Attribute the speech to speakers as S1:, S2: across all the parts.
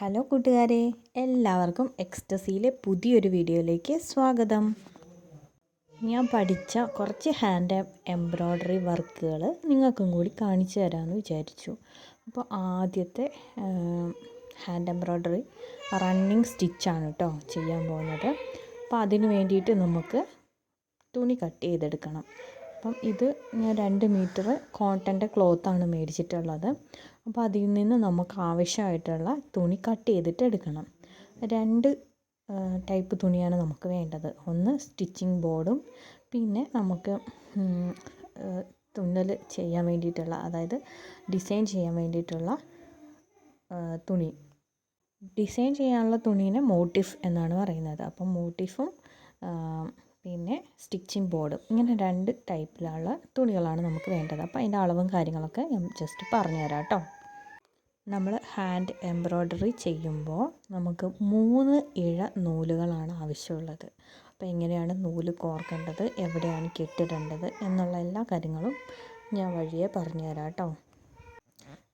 S1: Hello കൂട്ടുകാരെ എല്ലാവർക്കും എക്സ്റ്റസിയിലെ പുതിയൊരു വീഡിയോയിലേക്ക് സ്വാഗതം. ഞാൻ പഠിച്ച കുറച്ച് ഹാൻഡ് എംബ്രോയ്ഡറി വർക്കുകൾ നിങ്ങൾക്കും കൂടി കാണിച്ചു തരാമെന്ന് വിചാരിച്ചു. അപ്പോൾ ആദ്യത്തെ ഹാൻഡ് എംബ്രോയ്ഡറി റണ്ണിങ് സ്റ്റിച്ചാണ് കേട്ടോ ചെയ്യാൻ പോകുന്നത്. അപ്പോൾ അതിന് വേണ്ടിയിട്ട് നമുക്ക് തുണി കട്ട് ചെയ്തെടുക്കണം. അപ്പം ഇത് ഞാൻ രണ്ട് മീറ്റർ കോട്ടന്റെ ക്ലോത്താണ് മേടിച്ചിട്ടുള്ളത്. അപ്പോൾ അതിൽ നിന്ന് നമുക്ക് ആവശ്യമായിട്ടുള്ള തുണി കട്ട് ചെയ്തിട്ട് എടുക്കണം. രണ്ട് ടൈപ്പ് തുണിയാണ് നമുക്ക് വേണ്ടത്. ഒന്ന് സ്റ്റിച്ചിങ് ബോർഡും പിന്നെ നമുക്ക് തുന്നൽ ചെയ്യാൻ വേണ്ടിയിട്ടുള്ള അതായത് ഡിസൈൻ ചെയ്യാൻ വേണ്ടിയിട്ടുള്ള തുണി. ഡിസൈൻ ചെയ്യാനുള്ള തുണീനെ മോട്ടിഫ് എന്നാണ് പറയുന്നത്. അപ്പം മോട്ടിഫും പിന്നെ സ്റ്റിച്ചിങ് ബോർഡ് ഇങ്ങനെ രണ്ട് ടൈപ്പിലുള്ള തുണികളാണ് നമുക്ക് വേണ്ടത്. അപ്പോൾ അതിന്റെ അളവും കാര്യങ്ങളൊക്കെ ഞാൻ ജസ്റ്റ് പറഞ്ഞു തരാം കേട്ടോ. നമ്മൾ ഹാൻഡ് എംബ്രോയ്ഡറി ചെയ്യുമ്പോൾ നമുക്ക് മൂന്ന് ഇഴ നൂലുകളാണ് ആവശ്യമുള്ളത്. അപ്പോൾ എങ്ങനെയാണ് നൂൽ കോർക്കേണ്ടത് എവിടെയാണ് കെട്ടിടേണ്ടത് എന്നുള്ള എല്ലാ കാര്യങ്ങളും ഞാൻ വഴിയെ പറഞ്ഞു തരാം കേട്ടോ.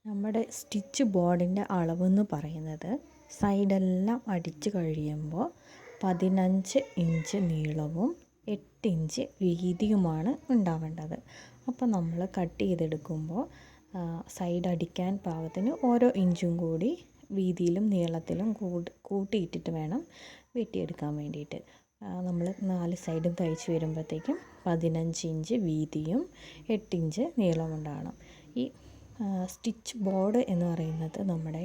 S1: നമ്മുടെ സ്റ്റിച്ച് ബോർഡിന്റെ അളവെന്ന് പറയുന്നത് സൈഡെല്ലാം അടിച്ച് കഴിയുമ്പോൾ പതിനഞ്ച് ഇഞ്ച് നീളവും എട്ട് ഇഞ്ച് വീതിയുമാണ് ഉണ്ടാവേണ്ടത്. അപ്പോൾ നമ്മൾ കട്ട് ചെയ്തെടുക്കുമ്പോൾ സൈഡ് അടിക്കാൻ പാകത്തിന് ഓരോ ഇഞ്ചും കൂടി വീതിയിലും നീളത്തിലും കൂട്ട് കൂട്ടിയിട്ടിട്ട് വേണം വെട്ടിയെടുക്കാൻ വേണ്ടിയിട്ട്. നമ്മൾ നാല് സൈഡും തയ്ച്ച് വരുമ്പോഴത്തേക്കും പതിനഞ്ച് ഇഞ്ച് വീതിയും എട്ട് ഇഞ്ച് നീളം ഉണ്ടാവണം. ഈ സ്റ്റിച്ച് ബോർഡ് എന്ന് പറയുന്നത് നമ്മുടെ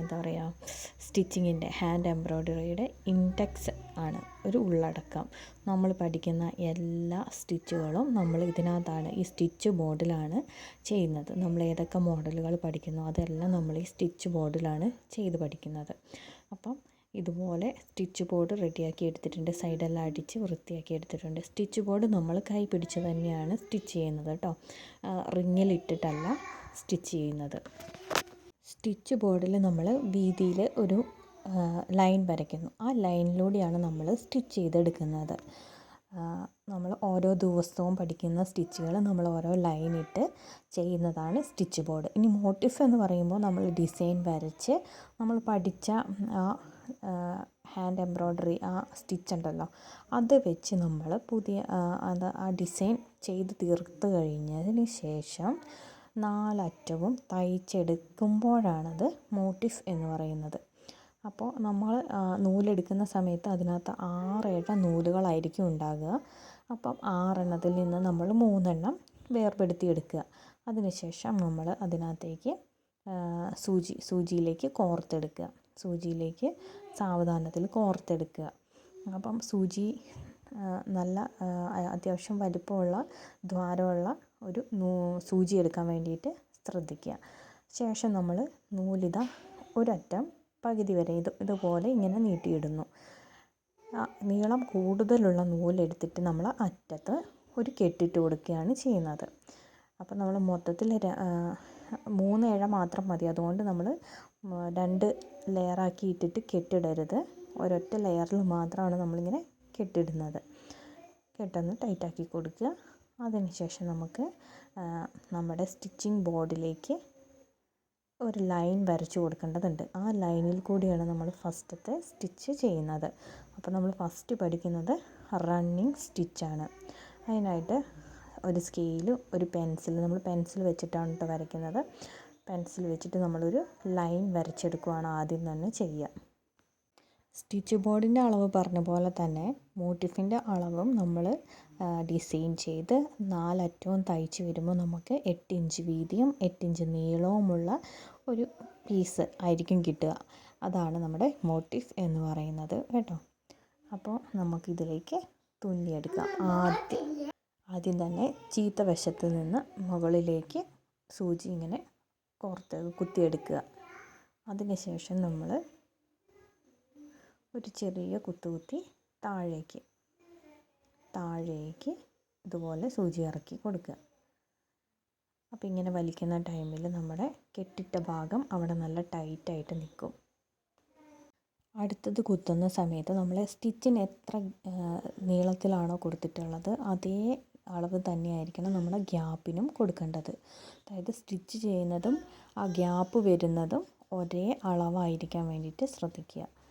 S1: എന്താ പറയുക സ്റ്റിച്ചിങ്ങിന്റെ ഹാൻഡ് എംബ്രോയ്ഡറിയുടെ ഇൻഡെക്സ് ആണ് ഒരു ഉള്ളടക്കം. നമ്മൾ പഠിക്കുന്ന എല്ലാ സ്റ്റിച്ചുകളും നമ്മൾ ഇതിനകത്താണ് ഈ സ്റ്റിച്ച് ബോർഡിലാണ് ചെയ്യുന്നത്. നമ്മൾ ഏതൊക്കെ മോഡലുകൾ പഠിക്കുന്നു അതെല്ലാം നമ്മൾ ഈ സ്റ്റിച്ച് ബോർഡിലാണ് ചെയ്ത് പഠിക്കുന്നത്. അപ്പം ഇതുപോലെ സ്റ്റിച്ച് ബോർഡ് റെഡിയാക്കി എടുത്തിട്ടുണ്ട് സൈഡെല്ലാം അടിച്ച് വൃത്തിയാക്കി എടുത്തിട്ടുണ്ട്. സ്റ്റിച്ച് ബോർഡ് നമ്മൾ കൈ പിടിച്ച് തന്നെയാണ് സ്റ്റിച്ച് ചെയ്യുന്നത് കേട്ടോ. റിങ്ങിലിട്ടിട്ടല്ല സ്റ്റിച്ച് ചെയ്യുന്നത്. സ്റ്റിച്ച് ബോർഡിൽ നമ്മൾ വീതിയിൽ ഒരു ലൈൻ വരയ്ക്കുന്നു. ആ ലൈനിലൂടെയാണ് നമ്മൾ സ്റ്റിച്ച് ചെയ്തെടുക്കുന്നത്. നമ്മൾ ഓരോ ദിവസവും പഠിക്കുന്ന സ്റ്റിച്ചുകൾ നമ്മൾ ഓരോ ലൈൻ ഇട്ട് ചെയ്യുന്നതാണ് സ്റ്റിച്ച് ബോർഡ്. ഇനി മോട്ടിഫ് എന്ന് പറയുമ്പോൾ നമ്മൾ ഡിസൈൻ വരച്ച് നമ്മൾ പഠിച്ച ആ ഹാൻഡ് എംബ്രോയ്ഡറി ആ സ്റ്റിച്ച് ഉണ്ടല്ലോ അത് വെച്ച് നമ്മൾ പുതിയ അത് ആ ഡിസൈൻ ചെയ്ത് തീർത്ത് കഴിഞ്ഞതിന് ശേഷം നാലറ്റവും തയ്ച്ചെടുക്കുമ്പോഴാണത് മോട്ടിഫ് എന്ന് പറയുന്നത്. അപ്പോൾ നമ്മൾ നൂലെടുക്കുന്ന സമയത്ത് അതിനകത്ത് ആറേഴ നൂലുകളായിരിക്കും ഉണ്ടാകുക. അപ്പം ആറെണ്ണത്തിൽ നിന്ന് നമ്മൾ മൂന്നെണ്ണം വേർപെടുത്തി എടുക്കുക അതിനുശേഷം നമ്മൾ അതിനകത്തേക്ക് സൂചി സൂചിയിലേക്ക് കോർത്തെടുക്കുക. സൂചിയിലേക്ക് സാവധാനത്തിൽ കോർത്തെടുക്കുക. അപ്പം സൂചി നല്ല അത്യാവശ്യം വലിപ്പമുള്ള ദ്വാരമുള്ള ഒരു സൂചി എടുക്കാൻ വേണ്ടിയിട്ട് ശ്രദ്ധിക്കുക. ശേഷം നമ്മൾ നൂലിത ഒരറ്റം പകുതി വരെ ഇത് ഇതുപോലെ ഇങ്ങനെ നീട്ടിയിടുന്നു. നീളം കൂടുതലുള്ള നൂലെടുത്തിട്ട് നമ്മൾ അറ്റത്ത് ഒരു കെട്ടിട്ട് കൊടുക്കുകയാണ് ചെയ്യുന്നത്. അപ്പോൾ നമ്മൾ മൊത്തത്തിൽ മൂന്ന് ഇഴ മാത്രം മതി. അതുകൊണ്ട് നമ്മൾ രണ്ട് ലെയറാക്കി ഇട്ടിട്ട് കെട്ടിടരുത്. ഒരൊറ്റ ലെയറിൽ മാത്രമാണ് നമ്മളിങ്ങനെ കെട്ടിടുന്നത്. കെട്ടൊന്ന് ടൈറ്റാക്കി കൊടുക്കുക. അതിനുശേഷം നമുക്ക് നമ്മുടെ സ്റ്റിച്ചിങ് ബോർഡിലേക്ക് ഒരു ലൈൻ വരച്ചു കൊടുക്കേണ്ടതുണ്ട്. ആ ലൈനിൽ കൂടിയാണ് നമ്മൾ ഫസ്റ്റത്തെ സ്റ്റിച്ച് ചെയ്യുന്നത്. അപ്പോൾ നമ്മൾ ഫസ്റ്റ് പഠിക്കുന്നത് റണ്ണിങ് സ്റ്റിച്ചാണ്. അതിനായിട്ട് ഒരു സ്കെയിലും ഒരു പെൻസിൽ നമ്മൾ പെൻസിൽ വെച്ചിട്ടാണ് കേട്ടോ വരയ്ക്കുന്നത്. പെൻസിൽ വെച്ചിട്ട് നമ്മളൊരു ലൈൻ വരച്ചെടുക്കുകയാണ് ആദ്യം തന്നെ ചെയ്യുക. സ്റ്റിച്ച് ബോർഡിന്റെ അളവ് പറഞ്ഞ പോലെ തന്നെ മോട്ടിഫിന്റെ അളവും നമ്മൾ ഡിസൈൻ ചെയ്ത് നാലറ്റവും തയ്ച്ച് വരുമ്പോൾ നമുക്ക് എട്ട് ഇഞ്ച് വീതിയും എട്ട് ഇഞ്ച് നീളവുമുള്ള ഒരു പീസ് ആയിരിക്കും കിട്ടുക. അതാണ് നമ്മുടെ മോട്ടിഫ് എന്ന് പറയുന്നത് കേട്ടോ. അപ്പോൾ നമുക്കിതിലേക്ക് തുന്നിയെടുക്കാം ആദ്യം. ആദ്യം തന്നെ ചീത്ത വശത്ത് നിന്ന് മുകളിലേക്ക് സൂചി ഇങ്ങനെ കോർത്ത് കുത്തിയെടുക്കുക. അതിനുശേഷം നമ്മൾ ഒരു ചെറിയ കുത്തുകുത്തി താഴേക്ക്. താഴേക്ക് ഇതുപോലെ സൂചി ഇറക്കി കൊടുക്കുക. അപ്പോൾ ഇങ്ങനെ വലിക്കുന്ന ടൈമിൽ നമ്മുടെ കെട്ടിട്ട ഭാഗം അവിടെ നല്ല ടൈറ്റായിട്ട് നിൽക്കും. അടുത്തത് കുത്തുന്ന സമയത്ത് നമ്മൾ സ്റ്റിച്ചിന് എത്ര നീളത്തിലാണോ കൊടുത്തിട്ടുള്ളത് അതേ അളവ് തന്നെയായിരിക്കണം നമ്മുടെ ഗ്യാപ്പിനും കൊടുക്കേണ്ടത്. അതായത് സ്റ്റിച്ച് ചെയ്യുന്നതും ആ ഗ്യാപ്പ് വരുന്നതും ഒരേ അളവായിരിക്കാൻ വേണ്ടിയിട്ട് ശ്രദ്ധിക്കുക.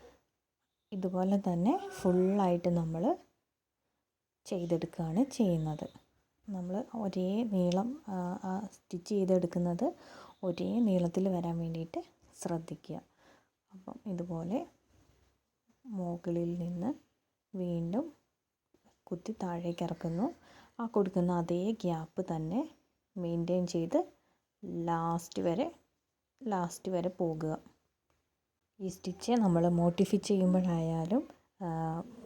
S1: ഇതുപോലെ തന്നെ ഫുള്ളായിട്ട് നമ്മൾ ചെയ്തെടുക്കുകയാണ് ചെയ്യുന്നത്. നമ്മൾ ഒരേ നീളം സ്റ്റിച്ച് ചെയ്തെടുക്കുന്നത് ഒരേ നീളത്തിൽ വരാൻ വേണ്ടിയിട്ട് ശ്രദ്ധിക്കുക. അപ്പം ഇതുപോലെ മുകളിൽ നിന്ന് വീണ്ടും കുത്തി താഴേക്ക് ഇറക്കുന്നു. ആ കൊടുക്കുന്ന അതേ ഗ്യാപ്പ് തന്നെ മെയിന്റെയിൻ ചെയ്ത് ലാസ്റ്റ് വരെ ലാസ്റ്റ് വരെ പോകുക. ഈ സ്റ്റിച്ച് നമ്മൾ മോട്ടിഫൈ ചെയ്യുമ്പോഴായാലും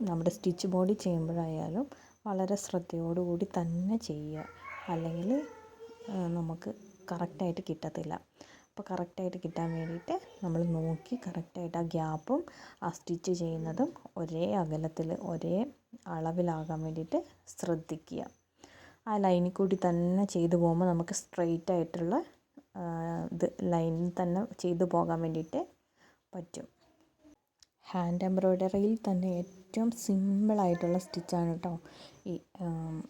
S1: നമ്മുടെ സ്റ്റിച്ച് ബോഡി ചെയ്യുമ്പോഴായാലും വളരെ ശ്രദ്ധയോടുകൂടി തന്നെ ചെയ്യുക. അല്ലെങ്കിൽ നമുക്ക് കറക്റ്റായിട്ട് കിട്ടത്തില്ല. അപ്പോൾ കറക്റ്റായിട്ട് കിട്ടാൻ വേണ്ടിയിട്ട് നമ്മൾ നോക്കി കറക്റ്റായിട്ട് ആ ഗ്യാപ്പും ആ സ്റ്റിച്ച് ചെയ്യുന്നതും ഒരേ അകലത്തിൽ ഒരേ അളവിലാകാൻ വേണ്ടിയിട്ട് ശ്രദ്ധിക്കുക. ആ ലൈനിൽ കൂടി തന്നെ ചെയ്തു പോകുമ്പോൾ നമുക്ക് സ്ട്രെയിറ്റ് ആയിട്ടുള്ള ഇത് ലൈനിൽ തന്നെ ചെയ്തു പോകാൻ വേണ്ടിയിട്ട് പറ്റും. ഹാൻഡ് എംബ്രോയ്ഡറിയിൽ തന്നെ ഏറ്റവും സിമ്പിളായിട്ടുള്ള സ്റ്റിച്ചാണ് കേട്ടോ ഈ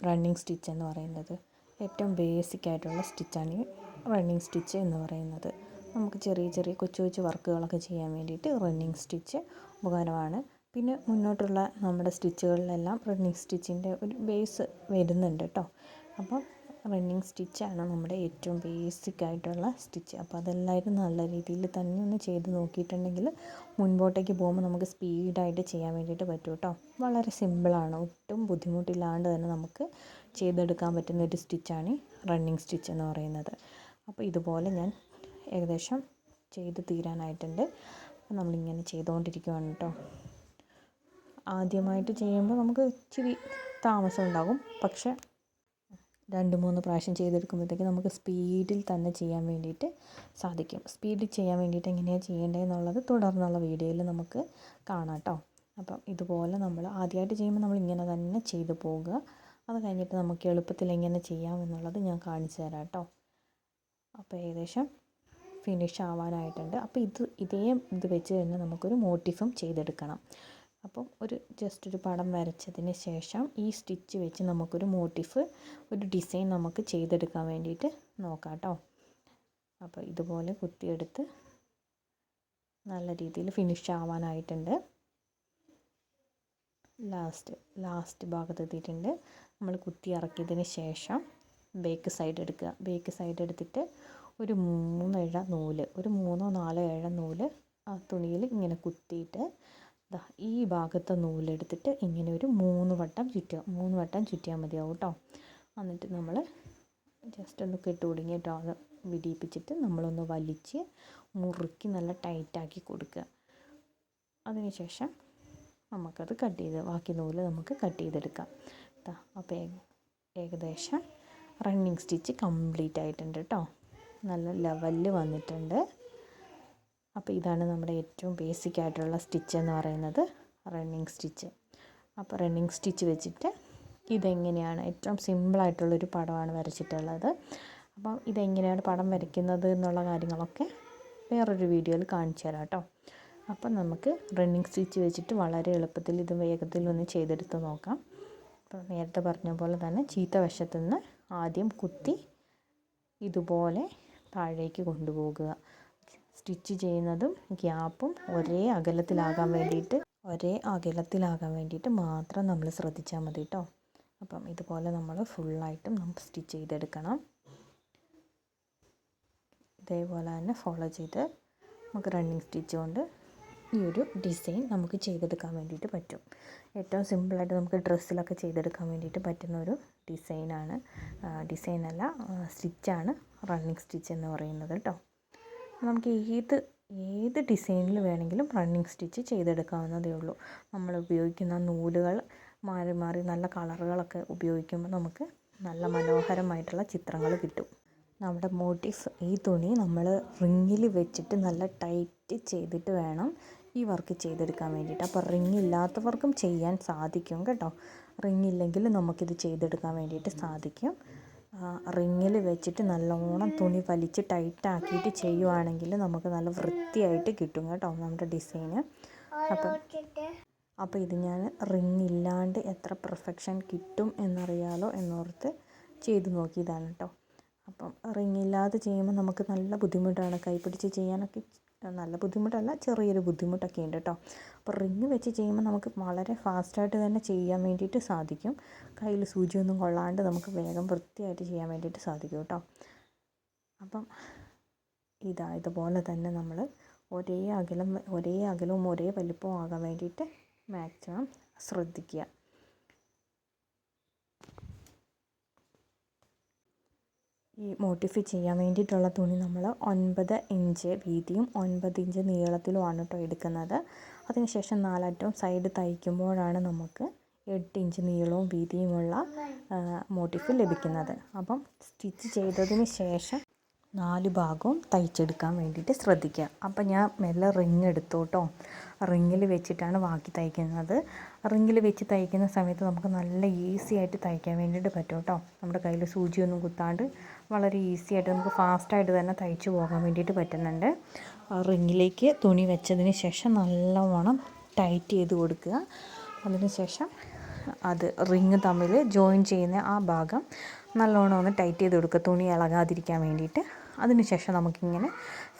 S1: റണ്ണിങ് സ്റ്റിച്ച് എന്ന് പറയുന്നത്. ഏറ്റവും ബേസിക് ആയിട്ടുള്ള സ്റ്റിച്ചാണ് ഈ റണ്ണിങ് സ്റ്റിച്ച് എന്ന് പറയുന്നത്. നമുക്ക് ചെറിയ ചെറിയ കൊച്ചു കൊച്ചു വർക്കുകളൊക്കെ ചെയ്യാൻ വേണ്ടിയിട്ട് റണ്ണിങ് സ്റ്റിച്ച് ഉപകാരമാണ്. പിന്നെ മുന്നോട്ടുള്ള നമ്മുടെ സ്റ്റിച്ചുകളിലെല്ലാം റണ്ണിങ് സ്റ്റിച്ചിന്റെ ഒരു ബേസ് വരുന്നുണ്ട് കേട്ടോ അപ്പം റണ്ണിങ് സ്റ്റിച്ചാണ് നമ്മുടെ ഏറ്റവും ബേസിക് ആയിട്ടുള്ള സ്റ്റിച്ച് അപ്പോൾ അതെല്ലാവരും നല്ല രീതിയിൽ തന്നെ ഒന്ന് ചെയ്ത് നോക്കിയിട്ടുണ്ടെങ്കിൽ മുൻപോട്ടേക്ക് പോകുമ്പോൾ നമുക്ക് സ്പീഡായിട്ട് ചെയ്യാൻ വേണ്ടിയിട്ട് പറ്റും കേട്ടോ. വളരെ സിമ്പിളാണ് ഒട്ടും ബുദ്ധിമുട്ടില്ലാണ്ട് തന്നെ നമുക്ക് ചെയ്തെടുക്കാൻ പറ്റുന്ന ഒരു സ്റ്റിച്ചാണ് റണ്ണിങ് സ്റ്റിച്ച് എന്ന് പറയുന്നത്. അപ്പോൾ ഇതുപോലെ ഞാൻ ഏകദേശം ചെയ്ത് തീരാനായിട്ടുണ്ട്. അപ്പോൾ നമ്മളിങ്ങനെ ചെയ്തുകൊണ്ടിരിക്കുകയാണ് കേട്ടോ. ആദ്യമായിട്ട് ചെയ്യുമ്പോൾ നമുക്ക് ഇച്ചിരി താമസം ഉണ്ടാകും. പക്ഷേ രണ്ട് മൂന്ന് പ്രാവശ്യം ചെയ്തെടുക്കുമ്പോഴത്തേക്ക് നമുക്ക് സ്പീഡിൽ തന്നെ ചെയ്യാൻ വേണ്ടിയിട്ട് സാധിക്കും. സ്പീഡിൽ ചെയ്യാൻ വേണ്ടിയിട്ട് എങ്ങനെയാണ് ചെയ്യേണ്ടതെന്നുള്ളത് തുടർന്നുള്ള വീഡിയോയിൽ നമുക്ക് കാണാം കേട്ടോ അപ്പം ഇതുപോലെ നമ്മൾ ആദ്യമായിട്ട് ചെയ്യുമ്പോൾ നമ്മൾ ഇങ്ങനെ തന്നെ ചെയ്തു പോവുക. അത് കഴിഞ്ഞിട്ട് നമുക്ക് എളുപ്പത്തിൽ എങ്ങനെ ചെയ്യാം എന്നുള്ളത് ഞാൻ കാണിച്ചു തരാം കേട്ടോ അപ്പോൾ ഏകദേശം ഫിനിഷ് ആവാനായിട്ടുണ്ട്. അപ്പോൾ ഇത് ഇതേ ഇത് വെച്ച് തന്നെ നമുക്കൊരു മോട്ടിഫും ചെയ്തെടുക്കണം. അപ്പം ഒരു ജസ്റ്റ് ഒരു പടം വരച്ചതിന് ശേഷം ഈ സ്റ്റിച്ച് വെച്ച് നമുക്കൊരു മോട്ടിഫ് ഒരു ഡിസൈൻ നമുക്ക് ചെയ്തെടുക്കാൻ വേണ്ടിയിട്ട് നോക്കാം കേട്ടോ അപ്പോൾ ഇതുപോലെ കുത്തിയെടുത്ത് നല്ല രീതിയിൽ ഫിനിഷ് ആവാനായിട്ടുണ്ട്. ലാസ്റ്റ് ലാസ്റ്റ് ഭാഗത്ത് എത്തിയിട്ടുണ്ട്. നമ്മൾ കുത്തി ഇറക്കിയതിന് ശേഷം ബേക്ക് സൈഡ് എടുക്കുക. ബേക്ക് സൈഡ് എടുത്തിട്ട് ഒരു മൂന്നേഴ നൂൽ ഒരു മൂന്നോ നാലോ ഇഴ നൂൽ ആ തുണിയിൽ ഇങ്ങനെ കുത്തിയിട്ട് ദാ ഈ ഭാഗത്തെ നൂലെടുത്തിട്ട് ഇങ്ങനെ ഒരു മൂന്ന് വട്ടം ചുറ്റുക. മൂന്ന് വട്ടം ചുറ്റിയാൽ മതിയാവും കേട്ടോ. എന്നിട്ട് നമ്മൾ ജസ്റ്റ് ഒന്ന് കെട്ട് കേട്ടോ. അത് വിടിയിപ്പിച്ചിട്ട് നമ്മളൊന്ന് വലിച്ച് മുറുക്കി നല്ല ടൈറ്റാക്കി കൊടുക്കുക. അതിനുശേഷം നമുക്കത് കട്ട് ചെയ്ത് ബാക്കി നൂൽ നമുക്ക് കട്ട് ചെയ്തെടുക്കാം. അപ്പോൾ ഏകദേശം റണ്ണിങ് സ്റ്റിച്ച് കംപ്ലീറ്റ് ആയിട്ടുണ്ട് കേട്ടോ. നല്ല ലെവലിൽ വന്നിട്ടുണ്ട്. അപ്പോൾ ഇതാണ് നമ്മുടെ ഏറ്റവും ബേസിക് ആയിട്ടുള്ള സ്റ്റിച്ച് എന്ന് പറയുന്നത് റണ്ണിങ് സ്റ്റിച്ച് അപ്പോൾ റണ്ണിങ് സ്റ്റിച്ച് വെച്ചിട്ട് ഇതെങ്ങനെയാണ്? ഏറ്റവും സിമ്പിളായിട്ടുള്ളൊരു പടമാണ് വരച്ചിട്ടുള്ളത്. അപ്പം ഇതെങ്ങനെയാണ് പടം വരയ്ക്കുന്നത് എന്നുള്ള കാര്യങ്ങളൊക്കെ വേറൊരു വീഡിയോയിൽ കാണിച്ചു തരാം കേട്ടോ. അപ്പം നമുക്ക് റണ്ണിങ് സ്റ്റിച്ച് വെച്ചിട്ട് വളരെ എളുപ്പത്തിൽ ഇത് വേഗത്തിൽ ഒന്ന് ചെയ്തെടുത്ത് നോക്കാം. അപ്പോൾ നേരത്തെ പറഞ്ഞ പോലെ തന്നെ ചീത്ത വശത്തു നിന്ന് ആദ്യം കുത്തി ഇതുപോലെ താഴേക്ക് കൊണ്ടുപോകുക. സ്റ്റിച്ച് ചെയ്യുന്നതും ഗ്യാപ്പും ഒരേ അകലത്തിലാകാൻ വേണ്ടിയിട്ട് ഒരേ അകലത്തിലാകാൻ വേണ്ടിയിട്ട് മാത്രം നമ്മൾ ശ്രദ്ധിച്ചാൽ മതി കേട്ടോ അപ്പം ഇതുപോലെ നമ്മൾ ഫുള്ളായിട്ടും നമുക്ക് സ്റ്റിച്ച് ചെയ്തെടുക്കണം. ഇതേപോലെ തന്നെ ഫോളോ ചെയ്ത് നമുക്ക് റണ്ണിങ് സ്റ്റിച്ച് കൊണ്ട് ഈ ഒരു ഡിസൈൻ നമുക്ക് ചെയ്തെടുക്കാൻ വേണ്ടിയിട്ട് പറ്റും. ഏറ്റവും സിമ്പിളായിട്ട് നമുക്ക് ഡ്രസ്സിലൊക്കെ ചെയ്തെടുക്കാൻ വേണ്ടിയിട്ട് പറ്റുന്ന ഒരു ഡിസൈനാണ് ഡിസൈനല്ല സ്റ്റിച്ചാണ് റണ്ണിങ് സ്റ്റിച്ച് എന്ന് പറയുന്നത് കേട്ടോ നമുക്ക് ഏത് ഏത് ഡിസൈനിൽ വേണമെങ്കിലും റണ്ണിങ് സ്റ്റിച്ച് ചെയ്തെടുക്കാവുന്നതേ ഉള്ളൂ. നമ്മൾ ഉപയോഗിക്കുന്ന നൂലുകൾ മാറി മാറി നല്ല കളറുകളൊക്കെ ഉപയോഗിക്കുമ്പോൾ നമുക്ക് നല്ല മനോഹരമായിട്ടുള്ള ചിത്രങ്ങൾ കിട്ടും. നമ്മുടെ മോട്ടീഫ് ഈ തുണി നമ്മൾ റിങ്ങിൽ വെച്ചിട്ട് നല്ല ടൈറ്റ് ചെയ്തിട്ട് വേണം ഈ വർക്ക് ചെയ്തെടുക്കാൻ വേണ്ടിയിട്ട്. അപ്പോൾ റിങ് ഇല്ലാത്തവർക്കും ചെയ്യാൻ സാധിക്കും കേട്ടോ. റിങ് ഇല്ലെങ്കിൽ നമുക്കിത് ചെയ്തെടുക്കാൻ വേണ്ടിയിട്ട് സാധിക്കും. റിങ്ങിൽ വെച്ചിട്ട് നല്ലോണം തുണി വലിച്ച് ടൈറ്റ് ആക്കിയിട്ട് ചെയ്യുവാണെങ്കിൽ നമുക്ക് നല്ല വൃത്തിയായിട്ട് കിട്ടും കേട്ടോ നമ്മുടെ ഡിസൈന് അപ്പം അപ്പോൾ ഇത് ഞാൻ റിങ് ഇല്ലാണ്ട് എത്ര പെർഫെക്ഷൻ കിട്ടും എന്നറിയാലോ എന്നോർത്ത് ചെയ്തു നോക്കിയതാണ് കേട്ടോ. അപ്പം റിങ് ഇല്ലാതെ ചെയ്യുമ്പോൾ നമുക്ക് നല്ല ബുദ്ധിമുട്ടാണ് കൈ പിടിച്ച് ചെയ്യാനൊക്കെ നല്ല ബുദ്ധിമുട്ടല്ല ചെറിയൊരു ബുദ്ധിമുട്ടൊക്കെ ഉണ്ട് കേട്ടോ അപ്പോൾ റിങ് വെച്ച് ചെയ്യുമ്പോൾ നമുക്ക് വളരെ ഫാസ്റ്റായിട്ട് തന്നെ ചെയ്യാൻ വേണ്ടിയിട്ട് സാധിക്കും. കയ്യിൽ സൂചിയൊന്നും കൊള്ളാണ്ട് നമുക്ക് വേഗം വൃത്തിയായിട്ട് ചെയ്യാൻ വേണ്ടിയിട്ട് സാധിക്കും കേട്ടോ അപ്പം ഇതാ ഇതുപോലെ തന്നെ നമ്മൾ ഒരേ അകലം ഒരേ അകലവും ഒരേ വലിപ്പവും ആകാൻ വേണ്ടിയിട്ട് മാക്സിമം ശ്രദ്ധിക്കുക. ഈ മോട്ടിഫ് ചെയ്യാൻ വേണ്ടിയിട്ടുള്ള തുണി നമ്മൾ ഒൻപത് ഇഞ്ച് വീതിയും ഒൻപത് ഇഞ്ച് നീളത്തിലുമാണ് കേട്ടോ എടുക്കുന്നത്. അതിനുശേഷം നാലറ്റവും സൈഡ് തയ്ക്കുമ്പോഴാണ് നമുക്ക് എട്ട് ഇഞ്ച് നീളവും വീതിയുമുള്ള മോട്ടിഫ് ലഭിക്കുന്നത്. അപ്പം സ്റ്റിച്ച് ചെയ്തതിന് ശേഷം നാല് ഭാഗവും തയ്ച്ചെടുക്കാൻ വേണ്ടിയിട്ട് ശ്രദ്ധിക്കുക. അപ്പം ഞാൻ മെല്ലെ റിങ് എടുത്തു കേട്ടോ റിങ്ങിൽ വെച്ചിട്ടാണ് ബാക്കി തയ്ക്കുന്നത്. റിങ്ങിൽ വെച്ച് തയ്ക്കുന്ന സമയത്ത് നമുക്ക് നല്ല ഈസി ആയിട്ട് തയ്ക്കാൻ വേണ്ടിയിട്ട് പറ്റും കേട്ടോ. നമ്മുടെ കയ്യിൽ സൂചിയൊന്നും കുത്താണ്ട് വളരെ ഈസി ആയിട്ട് നമുക്ക് ഫാസ്റ്റായിട്ട് തന്നെ തയ്ച്ചു പോകാൻ വേണ്ടിയിട്ട് പറ്റുന്നുണ്ട്. റിങ്ങിലേക്ക് തുണി വെച്ചതിന് ശേഷം നല്ലവണ്ണം ടൈറ്റ് ചെയ്ത് കൊടുക്കുക. അതിന് ശേഷം അത് റിങ് തമ്മിൽ ജോയിൻ ചെയ്യുന്ന ആ ഭാഗം നല്ലോണം ഒന്ന് ടൈറ്റ് ചെയ്ത് കൊടുക്കുക. തുണി ഇളകാതിരിക്കാൻ വേണ്ടിയിട്ട്. അതിനുശേഷം നമുക്കിങ്ങനെ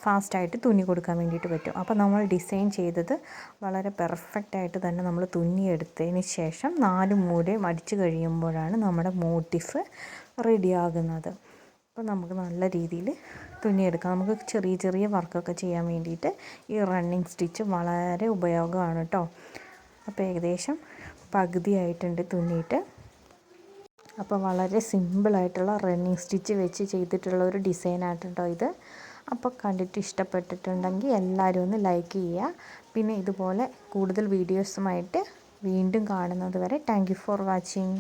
S1: ഫാസ്റ്റായിട്ട് തുന്നി കൊടുക്കാൻ വേണ്ടിയിട്ട് പറ്റും. അപ്പോൾ നമ്മൾ ഡിസൈൻ ചെയ്തത് വളരെ പെർഫെക്റ്റ് ആയിട്ട് തന്നെ നമ്മൾ തുന്നിയെടുത്തതിന് ശേഷം നാല് മൂലയും അടിച്ചു കഴിയുമ്പോഴാണ് നമ്മുടെ മോട്ടിഫ് റെഡിയാകുന്നത്. അപ്പോൾ നമുക്ക് നല്ല രീതിയിൽ തുന്നിയെടുക്കാം. നമുക്ക് ചെറിയ ചെറിയ വർക്കൊക്കെ ചെയ്യാൻ വേണ്ടിയിട്ട് ഈ റണ്ണിങ് സ്റ്റിച്ച് വളരെ ഉപയോഗമാണ് കേട്ടോ. അപ്പോൾ ഏകദേശം പകുതിയായിട്ടുണ്ട് തുന്നിയിട്ട്. അപ്പോൾ വളരെ സിമ്പിളായിട്ടുള്ള റണ്ണിങ് സ്റ്റിച്ച് വെച്ച് ചെയ്തിട്ടുള്ള ഒരു ഡിസൈനായിട്ട് കേട്ടോ ഇത്. അപ്പോൾ കണ്ടിട്ട് ഇഷ്ടപ്പെട്ടിട്ടുണ്ടെങ്കിൽ എല്ലാവരും ഒന്ന് ലൈക്ക് ചെയ്യുക. പിന്നെ ഇതുപോലെ കൂടുതൽ വീഡിയോസുമായിട്ട് വീണ്ടും കാണുന്നത് വരെ താങ്ക് ഫോർ വാച്ചിങ്.